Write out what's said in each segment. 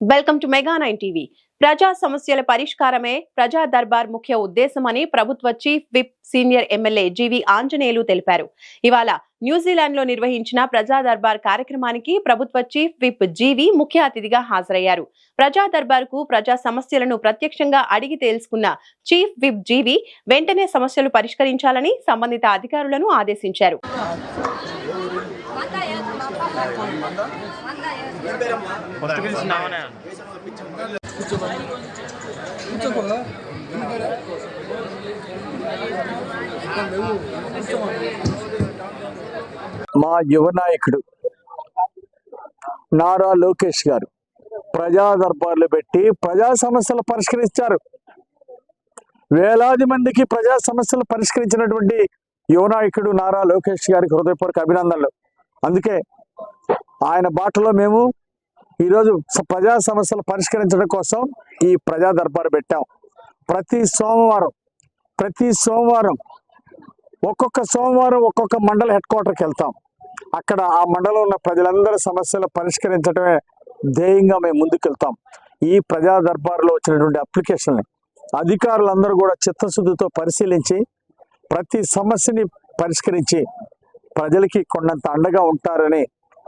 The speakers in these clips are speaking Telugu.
Welcome to mega nine TV ప్రజా సమస్యల పరిష్కారమే ప్రజా దర్బార్ ముఖ్య ఉద్దేశమని ప్రభుత్వ chief whip senior MLA GV Anjaneyulu తెలిపారు. ఇవాళ న్యూజిలాండ్లో నిర్వహించిన ప్రజా దర్బార్ కార్యక్రమానికి ప్రభుత్వ చీఫ్ విప్ జీవి ముఖ్య అతిథిగా హాజరయ్యారు. ప్రజా దర్బార్కు ప్రజా సమస్యలను ప్రత్యక్షంగా అడిగి తెలుసుకున్న చీఫ్ విప్ జీవి వెంటనే సమస్యలు పరిష్కరించాలని సంబంధిత అధికారులను ఆదేశించారు. ఫస్ట్ పిలిచి మా యువ నాయకుడు నారా లోకేష్ గారు ప్రజా దర్బార్లు పెట్టి ప్రజా సమస్యలు పరిష్కరించారు. వేలాది మందికి ప్రజా సమస్యలు పరిష్కరించినటువంటి యువ నాయకుడు నారా లోకేష్ గారికి హృదయపూర్వక అభినందనలు. అందుకే ఆయన బాటలో మేము ఈరోజు ప్రజా సమస్యలు పరిష్కరించడం కోసం ఈ ప్రజా దర్బారు పెట్టాం. ప్రతి సోమవారం ప్రతి సోమవారం ఒక్కొక్క సోమవారం ఒక్కొక్క మండల హెడ్ క్వార్టర్కి వెళ్తాం. అక్కడ ఆ మండలం ఉన్న ప్రజలందరి సమస్యలు పరిష్కరించడమే ధ్యేయంగా మేము ముందుకెళ్తాం. ఈ ప్రజా దర్బార్లో వచ్చినటువంటి అప్లికేషన్ని అధికారులందరూ కూడా చిత్తశుద్ధితో పరిశీలించి ప్రతి సమస్యని పరిష్కరించి ప్రజలకి కొండంత అండగా ఉంటారని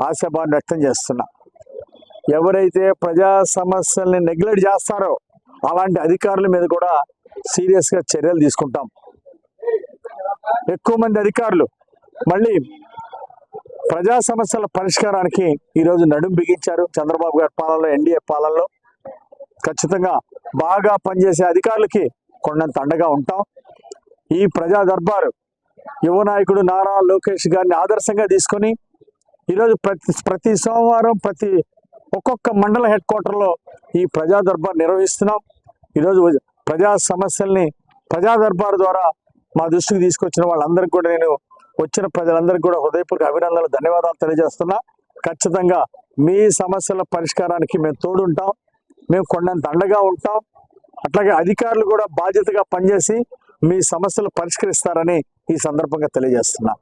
ఆశాభావం వ్యక్తం చేస్తున్నా. ఎవరైతే ప్రజా సమస్యల్ని నెగ్లెక్ట్ చేస్తారో అలాంటి అధికారుల మీద కూడా సీరియస్గా చర్యలు తీసుకుంటాం. ఎక్కువ మంది అధికారులు మళ్ళీ ప్రజా సమస్యల పరిష్కారానికి ఈరోజు నడుం బిగించారు. చంద్రబాబు గారి పాలనలో ఎన్డీఏ పాలనలో ఖచ్చితంగా బాగా పనిచేసే అధికారులకి కొండంత అండగా ఉంటాం. ఈ ప్రజా దర్బారు యువ నాయకుడు నారా లోకేష్ గారిని ఆదర్శంగా తీసుకొని ఈరోజు ప్రతి ప్రతి సోమవారం ప్రతి ఒక్కొక్క మండల హెడ్ క్వార్టర్లో ఈ ప్రజా దర్బార్ నిర్వహిస్తున్నాం. ఈరోజు ప్రజా సమస్యల్ని ప్రజా దర్బార్ ద్వారా మా దృష్టికి తీసుకొచ్చిన వాళ్ళందరికీ కూడా నేను వచ్చిన ప్రజలందరికీ కూడా హృదయపూర్వక అభినందనలు ధన్యవాదాలు తెలియజేస్తున్నా. ఖచ్చితంగా మీ సమస్యల పరిష్కారానికి మేము తోడుంటాం. మేము కొండంత అండగా ఉంటాం. అట్లాగే అధికారులు కూడా బాధ్యతగా పనిచేసి మీ సమస్యలు పరిష్కరిస్తారని ఈ సందర్భంగా తెలియజేస్తున్నా.